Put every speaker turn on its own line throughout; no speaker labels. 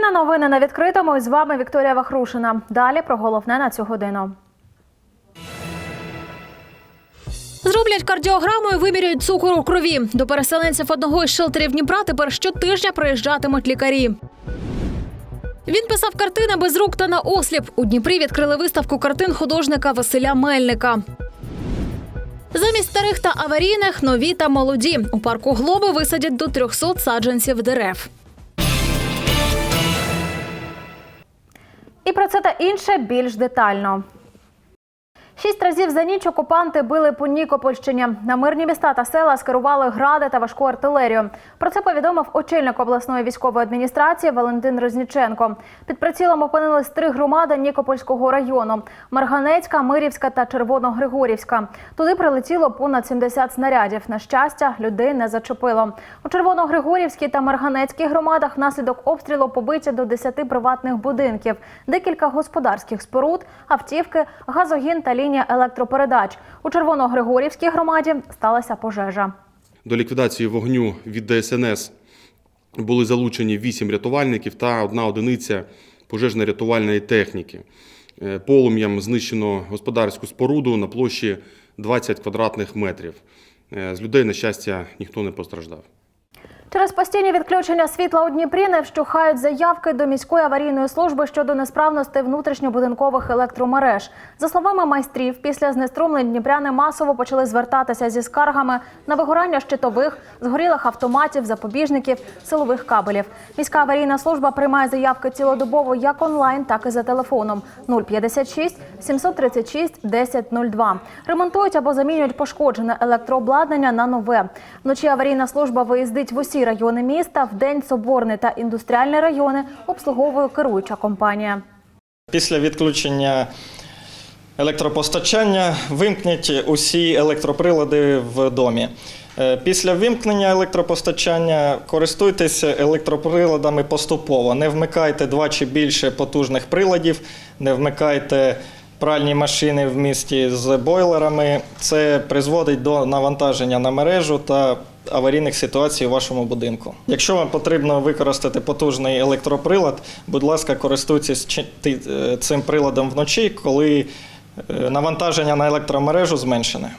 України. Новини на відкритому. І з вами Вікторія Вахрушина. Далі про головне на цю годину. Зроблять кардіограму і вимірюють цукор у крові. До переселенців одного із шелтерів Дніпра тепер щотижня приїжджатимуть лікарі. Він писав картини без рук та на осліп. У Дніпрі відкрили виставку картин художника Василя Мельника. Замість старих та аварійних нові та молоді. У парку Глоби висадять до 300 саджанців дерев. І про це та інше більш детально. Шість разів за ніч окупанти били по Нікопольщині. На мирні міста та села скерували гради та важку артилерію. Про це повідомив очільник обласної військової адміністрації Валентин Розніченко. Під прицілом опинились три громади Нікопольського району: Марганецька, Мирівська та Червоногригорівська. Туди прилетіло понад 70 снарядів. На щастя, людей не зачепило. У Червоногригорівській та Марганецькій громадах внаслідок обстрілу побиті до 10 приватних будинків, декілька господарських споруд, автівки, газогін та лінія електропередач. У Червоногригорівській громаді сталася пожежа.
До ліквідації вогню від ДСНС були залучені 8 рятувальників та одна одиниця пожежно-рятувальної техніки. Е, Полум'ям знищено господарську споруду на площі 20 квадратних метрів. Е, З людей, на щастя, ніхто не постраждав.
Через постійні відключення світла у Дніпрі не вщухають заявки до міської аварійної служби щодо несправності внутрішньобудинкових електромереж. За словами майстрів, після знеструмлень дніпряни масово почали звертатися зі скаргами на вигорання щитових, згорілих автоматів, запобіжників, силових кабелів. Міська аварійна служба приймає заявки цілодобово як онлайн, так і за телефоном 056 736 1002. Ремонтують або замінюють пошкоджене електрообладнання на нове. Вночі аварійна служба виїздить в усі райони міста. В день соборний та індустріальні райони обслуговує керуюча компанія.
Після відключення електропостачання вимкніть усі електроприлади в домі. Е, Після вимкнення електропостачання користуйтеся електроприладами поступово. Не вмикайте два чи більше потужних приладів, не вмикайте пральні машини в місті з бойлерами. Це призводить до навантаження на мережу та аварійних ситуацій у вашому будинку. Якщо вам потрібно використати потужний електроприлад, будь ласка, користуйтесь е, цим приладом вночі, коли е, навантаження на електромережу зменшене.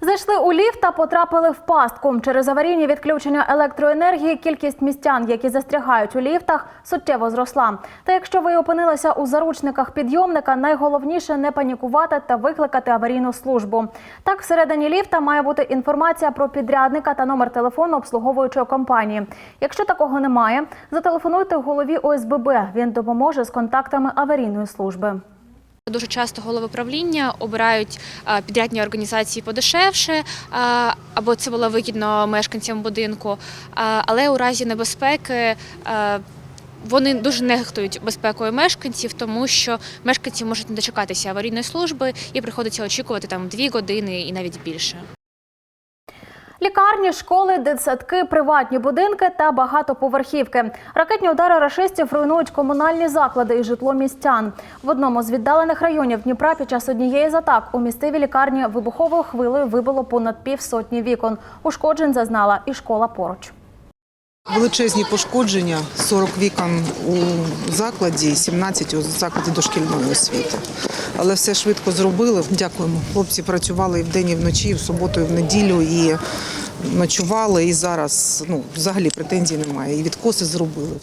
Зайшли у ліфт та потрапили в пастку. Через аварійні відключення електроенергії кількість містян, які застрягають у ліфтах, суттєво зросла. Та якщо ви опинилися у заручниках підйомника, найголовніше не панікувати та викликати аварійну службу. Так, всередині ліфта має бути інформація про підрядника та номер телефону обслуговуючої компанії. Якщо такого немає, зателефонуйте голові ОСББ. Він допоможе з контактами аварійної служби.
Дуже часто голови правління обирають підрядні організації подешевше, або це було вигідно мешканцям будинку. Але у разі небезпеки вони дуже нехтують безпекою мешканців, тому що мешканці можуть не дочекатися аварійної служби і приходиться очікувати там дві години і навіть більше.
Лікарні, школи, дитсадки, приватні будинки та багатоповерхівки. Ракетні удари рашистів руйнують комунальні заклади і житло містян. В одному з віддалених районів Дніпра під час однієї з атак у місцевій лікарні вибуховою хвилею вибило понад півсотні вікон. Ушкоджень зазнала і школа поруч.
Величезні пошкодження, 40 вікон у закладі, 17 у закладі дошкільної освіти. Але все швидко зробили. Дякуємо. Хлопці працювали і вдень, і вночі, і в суботу, і в неділю, і ночували. І зараз ну, взагалі претензій немає. І відкоси зробили.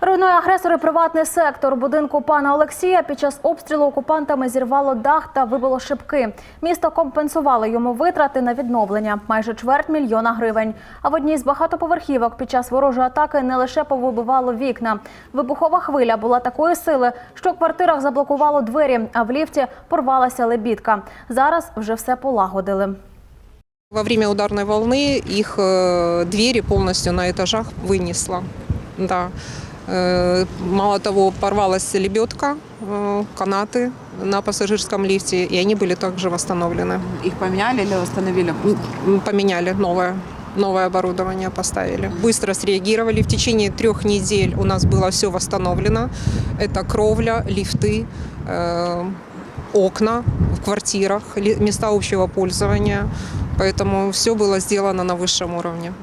Руйнує агресори приватний сектор будинку пана Олексія. Під час обстрілу окупантами зірвало дах та вибило шибки. Місто компенсувало йому витрати на відновлення майже чверть мільйона гривень. А в одній з багатоповерхівок під час ворожої атаки не лише повибивало вікна. Вибухова хвиля була такої сили, що в квартирах заблокувало двері, а в ліфті порвалася лебідка. Зараз вже все полагодили.
Во время ударной волны их э, двери полностью на этажах вынесло. Да. Э, Мало того, порвалась лебедка, э, канаты на пассажирском лифте, и они были также восстановлены.
Их поменяли или восстановили?
Поменяли новое новое оборудование поставили. Быстро среагировали. В течение трех недель у нас было все восстановлено. Это кровля, лифты, окна в квартирах, ли- места общего пользования. Поэтому все было сделано на высшем уровне.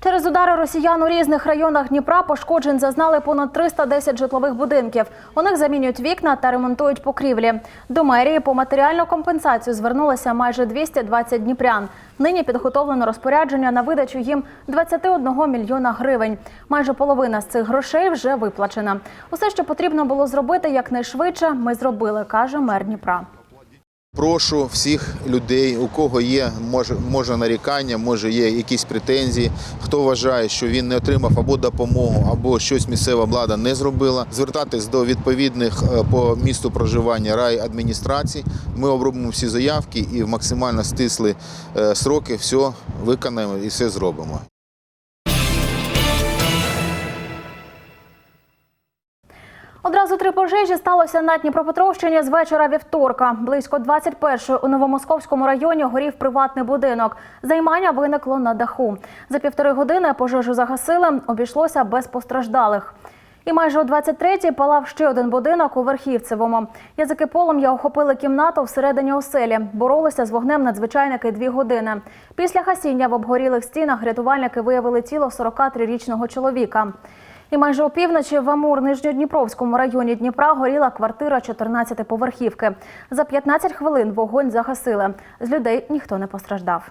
Через удари росіян у різних районах Дніпра пошкоджень зазнали понад 310 житлових будинків. У них замінюють вікна та ремонтують покрівлі. До мерії по матеріальну компенсацію звернулося майже 220 дніпрян. Нині підготовлено розпорядження на видачу їм 21 мільйона гривень. Майже половина з цих грошей вже виплачена. Усе, що потрібно було зробити якнайшвидше, ми зробили, каже мер Дніпра.
Прошу всіх людей, у кого є може, може нарікання, може є якісь претензії, хто вважає, що він не отримав або допомогу, або щось місцева влада не зробила, звертатись до відповідних е, по місту проживання райадміністрацій. Ми обробимо всі заявки і в максимально стисли е, сроки все виконаємо і все зробимо.
Одразу три пожежі сталося на Дніпропетровщині з вечора вівторка. Близько 21-ї у Новомосковському районі горів приватний будинок. Займання виникло на даху. За півтори години пожежу загасили, обійшлося без постраждалих. І майже о 23-й палав ще один будинок у Верхівцевому. Язики полум'я охопили кімнату всередині оселі. Боролися з вогнем надзвичайники дві години. Після гасіння в обгорілих стінах рятувальники виявили тіло 43-річного чоловіка. І майже опівночі в Амур Нижньодніпровському районі Дніпра горіла квартира 14-поверхівки. За 15 хвилин вогонь загасили. З людей ніхто не постраждав.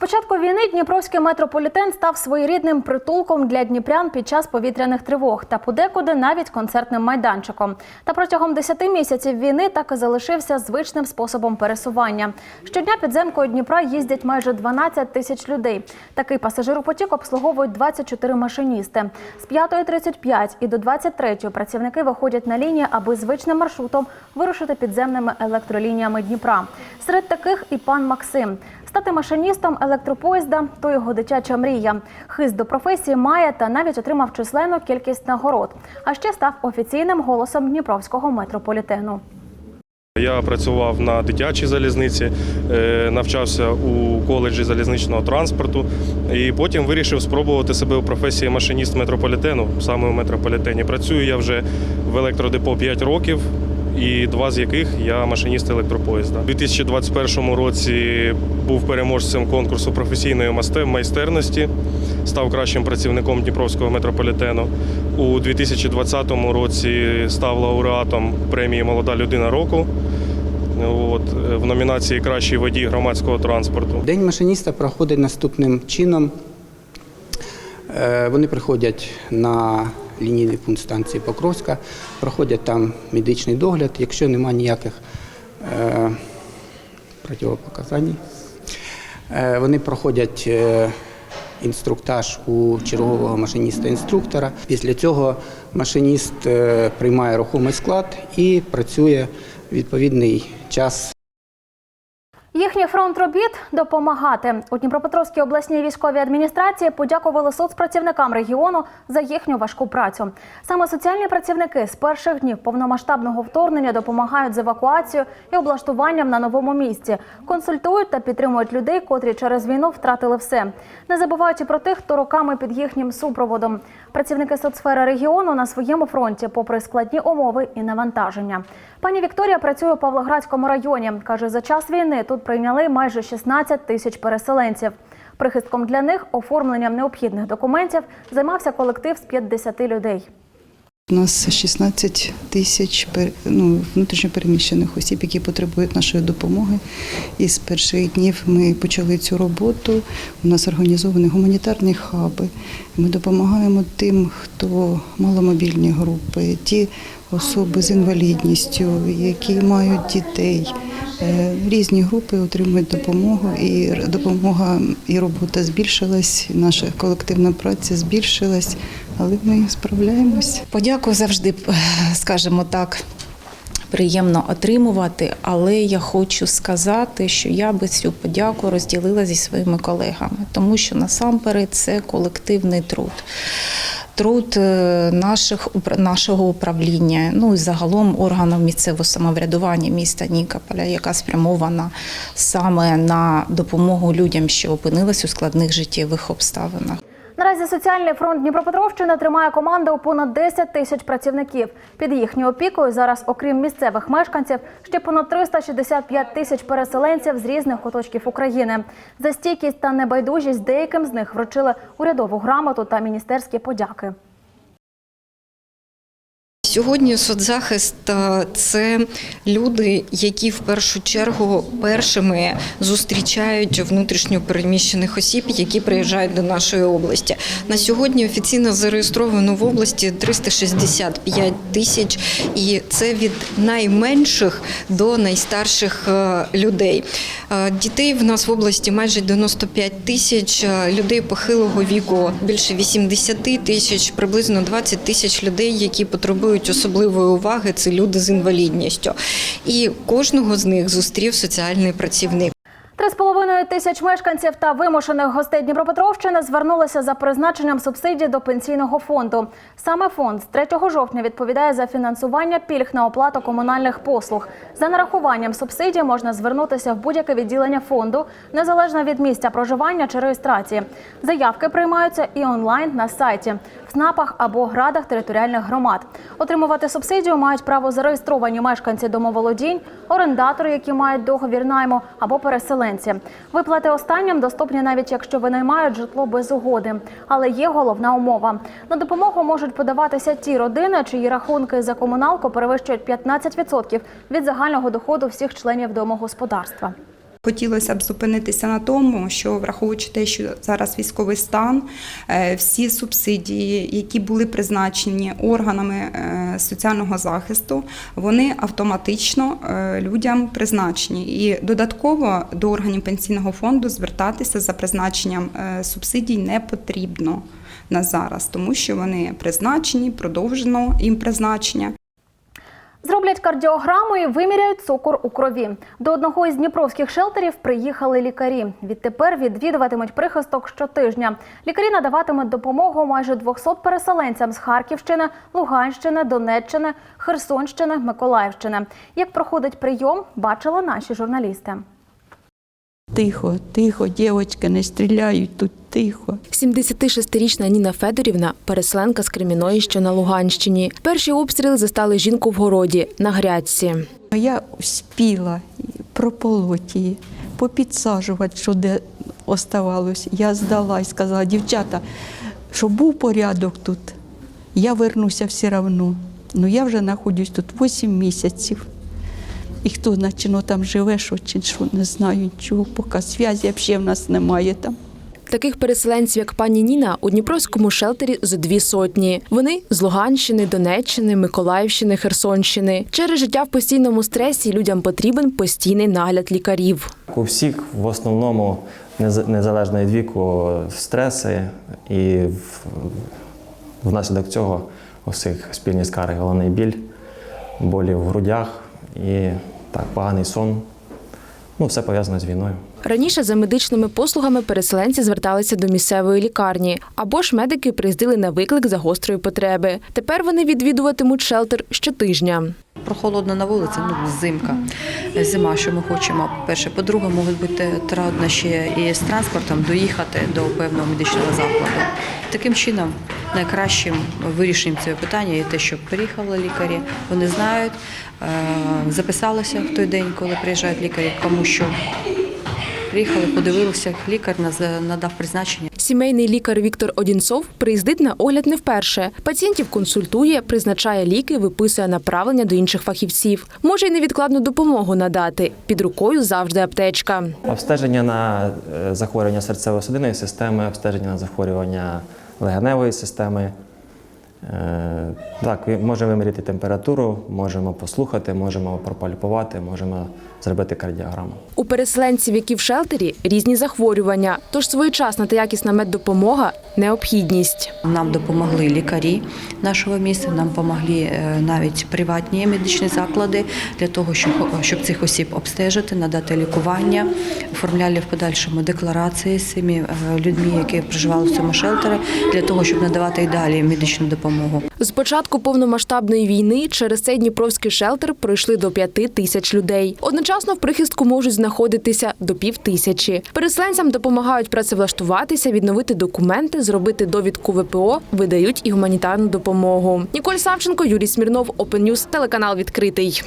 Початку війни Дніпровський метрополітен став своєрідним притулком для дніпрян під час повітряних тривог та подекуди навіть концертним майданчиком. Та протягом 10 місяців війни так і залишився звичним способом пересування. Щодня підземкою Дніпра їздять майже 12 тисяч людей. Такий пасажиропотік обслуговують 24 машиністи. З 5.35 і до 23.00 працівники виходять на лінії, аби звичним маршрутом вирушити підземними електролініями Дніпра. Серед таких і пан Максим. Стати машиністом електропоїзда то його дитяча мрія. Хист до професії має та навіть отримав численну кількість нагород. А ще став офіційним голосом Дніпровського метрополітену.
Я працював на дитячій залізниці, е, навчався у коледжі залізничного транспорту і потім вирішив спробувати себе у професії машиніст метрополітену, саме у метрополітені. Працюю я вже в електродепо 5 років. І два з яких я машиніст електропоїзда. У 2021 році був переможцем конкурсу професійної майстерності, став кращим працівником Дніпровського метрополітену. У 2020 році став лауреатом премії Молода людина року. От, е, в номінації Кращий водій громадського транспорту.
День машиніста проходить наступним чином. Е, Вони приходять на лінійний пункт станції Покровська, проходять там медичний догляд. Якщо немає ніяких е, противопоказань, е, вони проходять е, інструктаж у чергового машиніста-інструктора. Після цього машиніст е, приймає рухомий склад і працює відповідний час
Їхній фронт робіт допомагати у Дніпропетровській обласній військовій адміністрації подякували соцпрацівникам регіону за їхню важку працю. Саме соціальні працівники з перших днів повномасштабного вторгнення допомагають з евакуацією і облаштуванням на новому місці, консультують та підтримують людей, котрі через війну втратили все. Не забувають про тих, хто роками під їхнім супроводом. Працівники соцсфери регіону на своєму фронті, попри складні умови і навантаження. Пані Вікторія працює у Павлоградському районі. каже, за час війни тут прийняли майже 16 тисяч переселенців. Прихистком для них оформленням необхідних документів займався колектив з 50 людей.
У нас 16 тисяч ну, внутрішньопереміщених осіб, які потребують нашої допомоги. І з перших днів ми почали цю роботу. У нас організовані гуманітарні хаби. Ми допомагаємо тим, хто маломобільні групи, ті особи з інвалідністю, які мають дітей. Е, Різні групи отримують допомогу, і допомога і робота збільшилась, наша колективна праця збільшилась, але ми справляємось.
Подяку завжди, е, скажімо так, приємно отримувати, але я хочу сказати, що я би цю подяку розділила зі своїми колегами, тому що насамперед це колективний труд. Труд е, наших нашого управління, ну і загалом органів місцевого самоврядування міста Нікополя, яка спрямована саме на допомогу людям, що опинились у складних життєвих обставинах.
Наразі соціальний фронт Дніпропетровщини тримає команда у понад 10 тисяч працівників. Під їхньою опікою зараз, окрім місцевих мешканців, ще понад 365 тисяч переселенців з різних куточків України. За стійкість та небайдужість деяким з них вручили урядову грамоту та міністерські подяки.
Сьогодні соцзахист це люди, які в першу чергу першими зустрічають внутрішньо переміщених осіб, які приїжджають до нашої області. На сьогодні офіційно зареєстровано в області 365 тисяч, і це від найменших до найстарших людей. Дітей в нас в області майже 95 тисяч, людей похилого віку більше 80 тисяч, приблизно 20 тисяч людей, які потребують особливої уваги. Це люди з інвалідністю. І кожного з них зустрів соціальний працівник.
Три з половиною тисяч мешканців та вимушених гостей Дніпропетровщини звернулися за призначенням субсидій до пенсійного фонду. Саме фонд з 3 жовтня відповідає за фінансування пільг на оплату комунальних послуг. За нарахуванням субсидій можна звернутися в будь-яке відділення фонду, незалежно від місця проживання чи реєстрації. Заявки приймаються і онлайн на сайті. В СНАПах або градах територіальних громад отримувати субсидію мають право зареєстровані мешканці домоволодінь, орендатори, які мають договір найму, або переселенці. Виплати останнім доступні навіть якщо винаймають житло без угоди. Але є головна умова: на допомогу можуть подаватися ті родини, чиї рахунки за комуналку перевищують 15% від загального доходу всіх членів домогосподарства.
Хотілося б зупинитися на тому, що враховуючи те, що зараз військовий стан, е, всі субсидії, які були призначені органами е, соціального захисту, вони автоматично е, людям призначені. І додатково до органів пенсійного фонду звертатися за призначенням субсидій не потрібно на зараз, тому що вони призначені, продовжено їм призначення.
Зроблять кардіограму і виміряють цукор у крові. До одного із дніпровських шелтерів приїхали лікарі. Відтепер відвідуватимуть прихисток щотижня. Лікарі надаватимуть допомогу майже 200 переселенцям з Харківщини, Луганщини, Донеччини, Херсонщини, Миколаївщини. Як проходить прийом, бачили наші журналісти.
Тихо, тихо, дівчатка, не стріляють тут тихо.
76-річна Ніна Федорівна – переселенка з Креміної, що на Луганщині. Перші обстріли застали жінку в городі на грядці.
Я спіла прополоть її, попідсаджувати, що де оставалось. Я здала і сказала, дівчата, щоб був порядок тут, я вернуся все одно. Ну я вже знаходжусь тут 8 місяців. І хто наче там живе, що чи що, не знаю нічого, поки зв'язі взагалі в нас немає там.
Таких переселенців, як пані Ніна, у Дніпровському шелтері зо дві сотні. Вони з Луганщини, Донеччини, Миколаївщини, Херсонщини. Через життя в постійному стресі людям потрібен постійний нагляд лікарів.
У всіх в основному незалежно від віку стреси, і внаслідок цього у всіх спільні скарги, головний біль, болі в грудях і так, поганий сон. Ну, все пов'язано з війною.
Раніше за медичними послугами переселенці зверталися до місцевої лікарні, або ж медики приїздили на виклик за гострої потреби. Тепер вони відвідуватимуть шелтер щотижня.
Прохолодно на вулиці, ну зимка, зима, що ми хочемо. По-перше, по-друге, можуть бути трудно ще і з транспортом доїхати до певного медичного закладу. Таким чином, найкращим вирішенням цього питання є те, що приїхали лікарі, вони знають, е, записалися в той день, коли приїжджають лікарі, кому що. Приїхали, подивилися, лікар надав призначення.
Сімейний лікар Віктор Одінцов приїздить на огляд не вперше. Пацієнтів консультує, призначає ліки, виписує направлення до інших фахівців. Може й невідкладну допомогу надати. Під рукою завжди аптечка.
Обстеження на е, захворювання серцево-судинної системи, обстеження на захворювання легеневої системи. Е, Так, можемо виміряти температуру, можемо послухати, можемо пропальпувати, можемо зробити кардіограму.
У переселенців, які в шелтері, різні захворювання. Тож своєчасна та якісна меддопомога необхідність.
Нам допомогли лікарі нашого міста, нам допомогли е, навіть приватні медичні заклади для того, щоб, щоб цих осіб обстежити, надати лікування. Оформляли в подальшому декларації з цими е, людьми, які проживали в цьому шелтері, для того, щоб надавати і далі медичну допомогу. Допомогу.
З початку повномасштабної війни через цей Дніпровський шелтер пройшли до п'яти тисяч людей. Одночасно в прихистку можуть знаходитися до пів тисячі. Переселенцям допомагають працевлаштуватися, відновити документи, зробити довідку ВПО, видають і гуманітарну допомогу. Ніколь Савченко, Юрій Смірнов, Open News, телеканал відкритий.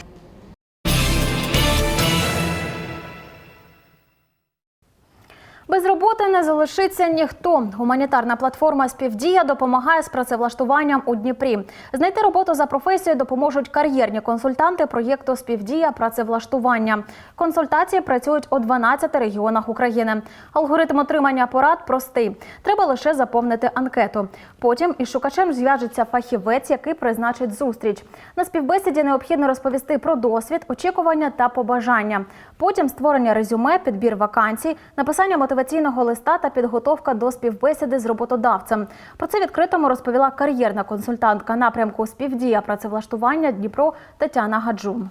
Без роботи не залишиться ніхто. Гуманітарна платформа Співдія допомагає з працевлаштуванням у Дніпрі. Знайти роботу за професією допоможуть кар'єрні консультанти проєкту Співдія працевлаштування. Консультації працюють у 12 регіонах України. Алгоритм отримання порад простий. Треба лише заповнити анкету. Потім із шукачем зв'яжеться фахівець, який призначить зустріч. На співбесіді необхідно розповісти про досвід, очікування та побажання. Потім створення резюме, підбір вакансій, написання мотиваційного листа та підготовка до співбесіди з роботодавцем. Про це відкритому розповіла кар'єрна консультантка напрямку співдія працевлаштування Дніпро Тетяна Гаджун.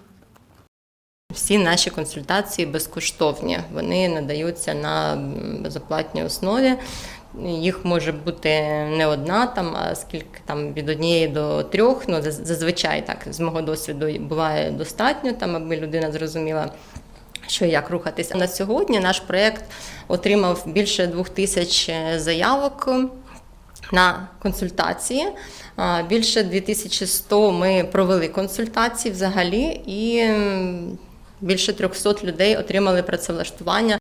Всі наші консультації безкоштовні. Вони надаються на безоплатній основі. Їх може бути не одна, там, а скільки там від однієї до трьох. Ну, зазвичай так, з мого досвіду буває достатньо, там, аби людина зрозуміла, що як рухатися. На сьогодні наш проєкт отримав більше двох тисяч заявок на консультації. Більше 2100 ми провели консультації взагалі, і більше 300 людей отримали працевлаштування.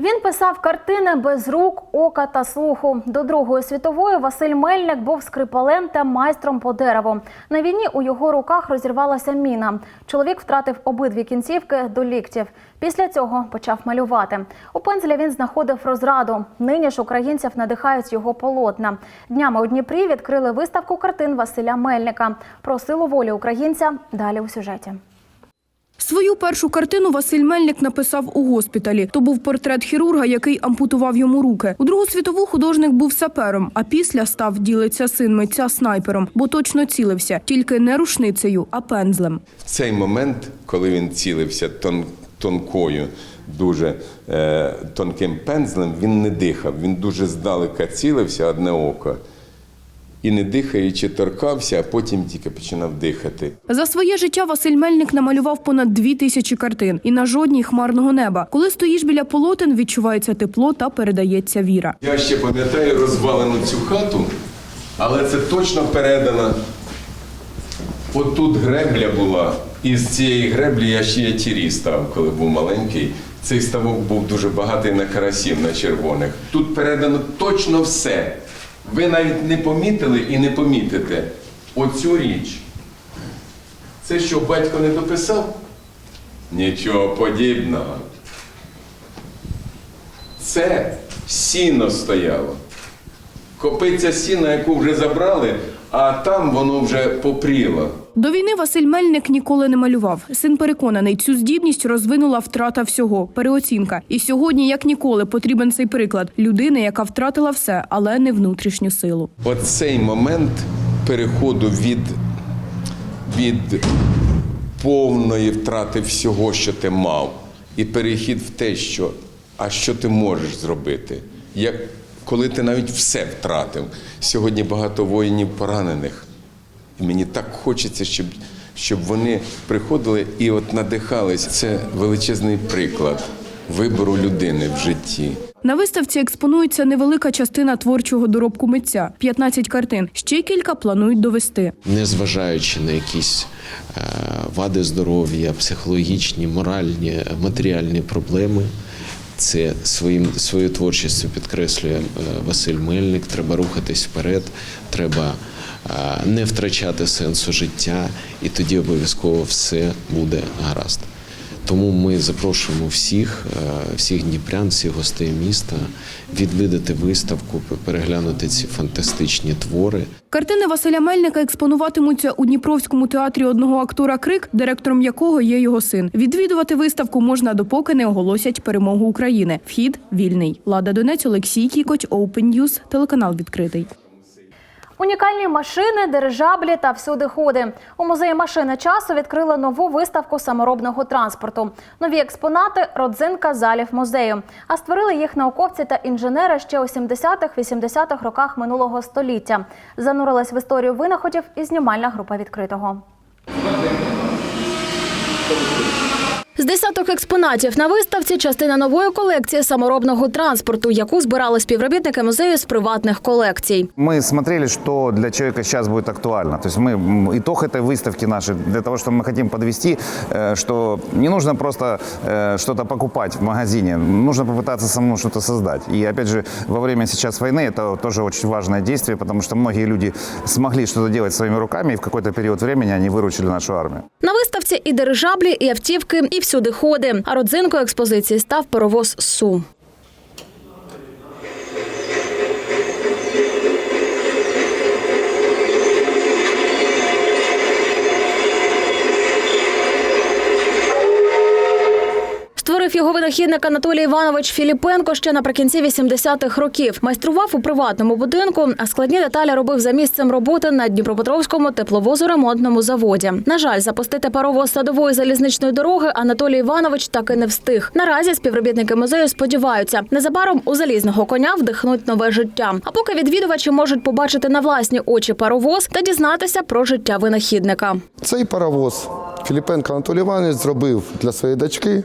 Він писав картини без рук, ока та слуху. До Другої світової Василь Мельник був скрипалем та майстром по дереву. На війні у його руках розірвалася міна. Чоловік втратив обидві кінцівки до ліктів. Після цього почав малювати. У пензля він знаходив розраду. Нині ж українців надихають його полотна. Днями у Дніпрі відкрили виставку картин Василя Мельника. Про силу волі українця далі у сюжеті.
Свою першу картину Василь Мельник написав у госпіталі. То був портрет хірурга, який ампутував йому руки. У Другу світову художник був сапером, а після став ділиться син митця снайпером, бо точно цілився, тільки не рушницею, а пензлем.
В цей момент, коли він цілився тон, тонкою, дуже е, тонким пензлем, він не дихав. Він дуже здалека цілився одне око. І не дихаючи, торкався, а потім тільки починав дихати.
За своє життя Василь Мельник намалював понад дві тисячі картин і на жодній хмарного неба. Коли стоїш біля полотен, відчувається тепло та передається віра.
Я ще пам'ятаю розвалену цю хату, але це точно передано. Отут гребля була, і з цієї греблі я ще тірі став, коли був маленький. Цей ставок був дуже багатий на карасів, на червоних. Тут передано точно все. Ви навіть не помітили і не помітите оцю річ. Це що, батько не дописав? Нічого подібного. Це сіно стояло. Копиця сіна, яку вже забрали, а там воно вже попріло.
До війни Василь Мельник ніколи не малював. Син переконаний, цю здібність розвинула втрата всього, переоцінка. І сьогодні, як ніколи, потрібен цей приклад людини, яка втратила все, але не внутрішню силу.
Оцей момент переходу від, від повної втрати всього, що ти мав, і перехід в те, що а що ти можеш зробити, як коли ти навіть все втратив. Сьогодні багато воїнів поранених. І мені так хочеться, щоб, щоб вони приходили і от надихались. Це величезний приклад вибору людини в житті.
На виставці експонується невелика частина творчого доробку митця 15 картин. Ще кілька планують довести.
незважаючи на якісь е, вади здоров'я, психологічні, моральні, матеріальні проблеми. Це своїм свою творчістю підкреслює е, Василь Мельник. Треба рухатись вперед, треба е, не втрачати сенсу життя, і тоді обов'язково все буде гаразд. Тому ми запрошуємо всіх, е, всіх дніпрян, всіх гостей міста відвідати виставку, переглянути ці фантастичні твори.
Картини Василя Мельника експонуватимуться у Дніпровському театрі одного актора Крик, директором якого є його син. Відвідувати виставку можна допоки не оголосять перемогу України. Вхід вільний. Лада Донець, Олексій Кікоть, Open News, телеканал відкритий.
Унікальні машини, дирижаблі та всюди ходи. У музеї машини часу відкрили нову виставку саморобного транспорту. Нові експонати родзинка залів музею. А створили їх науковці та інженери ще у 70-х-80-х роках минулого століття. Занурилась в історію винаходів і знімальна група відкритого. З десяток експонатів на виставці частина нової колекції саморобного транспорту, яку збирали співробітники музею з приватних колекцій.
Мы смотрели, что для человека сейчас будет актуально. То есть мы м, итог этой выставки нашей, для того, что мы хотим подвести, э, что не нужно просто э, что-то покупать в магазине, нужно попытаться самому что-то создать. И опять же, во время сейчас войны это тоже очень важное действие, потому что многие люди смогли что-то делать своими руками, и в какой-то период времени они выручили нашу армию.
На виставці і дирижаблі, і автівки, і всюди ходи. А родзинкою експозиції став паровоз Су. Його винахідник Анатолій Іванович Філіпенко ще наприкінці 80-х років. Майстрував у приватному будинку, а складні деталі робив за місцем роботи на Дніпропетровському тепловозоремонтному заводі. На жаль, запустити паровоз садової залізничної дороги Анатолій Іванович так і не встиг. Наразі співробітники музею сподіваються, незабаром у залізного коня вдихнуть нове життя. А поки відвідувачі можуть побачити на власні очі паровоз та дізнатися про життя винахідника.
Цей паровоз Філіпенко Анатолій Іванович зробив для своєї дочки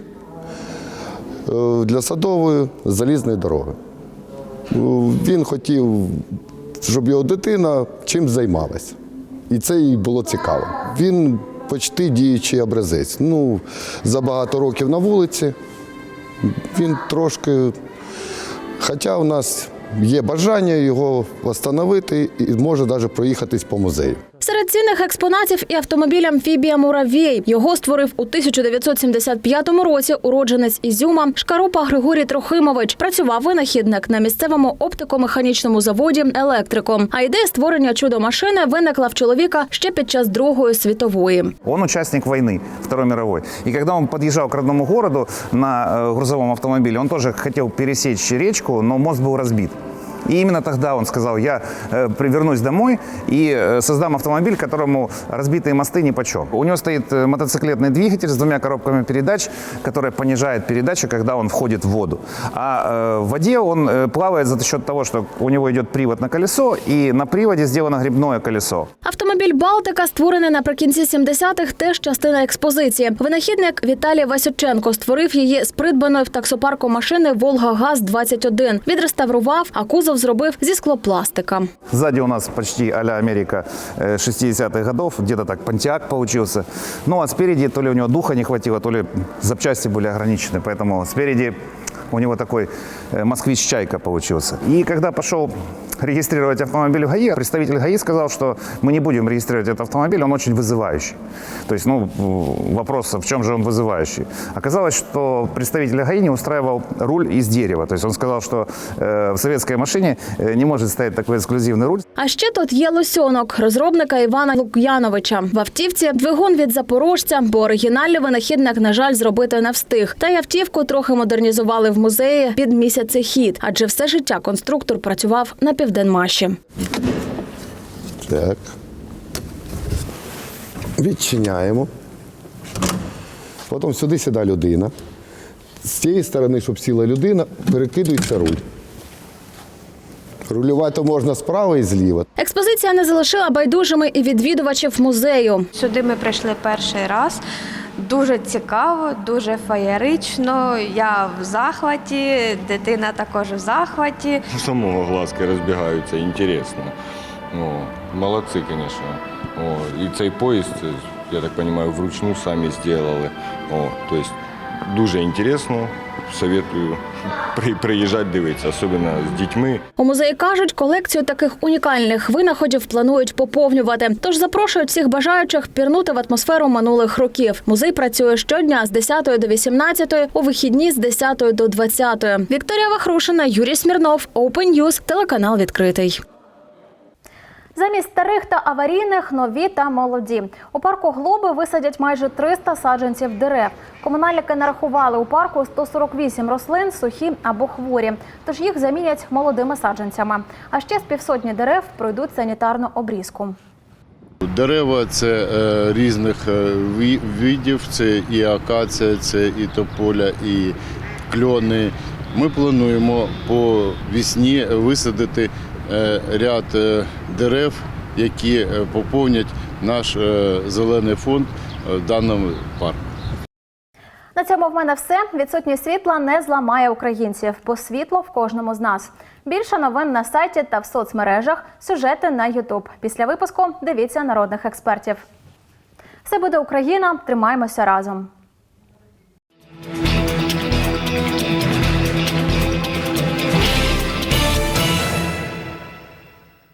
для садової залізної дороги. Е, Він хотів, щоб його дитина чим займалася. І це їй було цікаво. Він почти діючий образець. Ну, за багато років на вулиці. Він трошки, хоча у нас є бажання його встановити і може навіть проїхатись по музею.
Серед цінних експонатів і автомобіль амфібія Муравій. Його створив у 1975 році уродженець Ізюма Шкарупа Григорій Трохимович. Працював винахідник на місцевому оптико-механічному заводі електриком. А ідея створення чудо-машини виникла в чоловіка ще під час Другої світової.
Он участник войны Второй мировой. И когда он подъезжал к родному городу на э, грузовом автомобиле, он тоже хотел пересечь речку, но мост был разбит. И именно тогда он сказал, я э, привернусь домой и э, создам автомобиль, которому разбитые мосты ни почем. У него стоит э, мотоциклетный двигатель с двумя коробками передач, который понижает передачу, когда он входит в воду. А э, в воде он э, плавает за счет того, что у него идет привод на колесо, и на приводе сделано грибное колесо.
Автомобіль Балтика, створений наприкінці 70-х, теж частина експозиції. Винахідник Віталій Васюченко створив її з придбаної в таксопарку машини Волга ГАЗ 21 Відреставрував, а кузов зробив зі склопластика.
Сзади у нас почти а-ля Америка э, 60-х годов, где-то так Понтиак получился. Ну а спереди то ли у него духа не хватило, то ли запчасти были ограничены, поэтому спереди у него такой э, москвич-чайка получился. И когда пошел регистрировать автомобиль в ГАИ, представитель ГАИ сказал, что мы не будем регистрировать этот автомобиль, он очень вызывающий. То есть, ну, в- вопрос, в чем же он вызывающий? Оказалось, что представитель ГАИ не устраивал руль из дерева. То есть он сказал, что э, в советской машине э, не может стоять такой эксклюзивный руль.
А ще тут є лосьонок розробника Івана Лук'яновича. В автівці двигун від запорожця, бо оригінальний винахідник, на жаль, зробити не встиг. Та й автівку трохи модернізували в музеї під місяцехід, адже все життя конструктор працював на південмаші.
Так. Відчиняємо. Потім сюди сідає людина. З цієї сторони, щоб сіла людина, перекидується руль. Рулювати можна справа і зліва.
Експозиція не залишила байдужими і відвідувачів музею.
Сюди ми прийшли перший раз. Дуже цікаво, дуже феєрично. Я в захваті, дитина також в захваті.
Самого глазки розбігаються, інтересно. О, молодці, звісно. О, і цей поїзд, я так розумію, вручну самі зробили. О, тобто дуже інтересно. Советую приїжджати дивитися, особливо з дітьми.
У музеї кажуть, колекцію таких унікальних винаходів планують поповнювати. Тож запрошують всіх бажаючих пірнути в атмосферу минулих років. Музей працює щодня з 10 до 18, у вихідні з 10 до 20. Вікторія Вахрушина, Юрій Смірнов, Open News, телеканал відкритий. Замість старих та аварійних нові та молоді. У парку Глоби висадять майже 300 саджанців дерев. Комунальники нарахували у парку 148 рослин, сухі або хворі. Тож їх замінять молодими саджанцями. А ще з півсотні дерев пройдуть санітарну обрізку.
Дерева це е, різних е, видів, це і акація, це і тополя, і кльони. Ми плануємо по вісні висадити Е, ряд е, дерев, які е, поповнять наш зелений фонд в даному парку.
На цьому в мене все. Відсутність світла не зламає українців, бо світло в кожному з нас. Більше новин на сайті та в соцмережах, сюжети на Ютуб. Після випуску дивіться народних експертів. Все буде Україна. Тримаємося разом.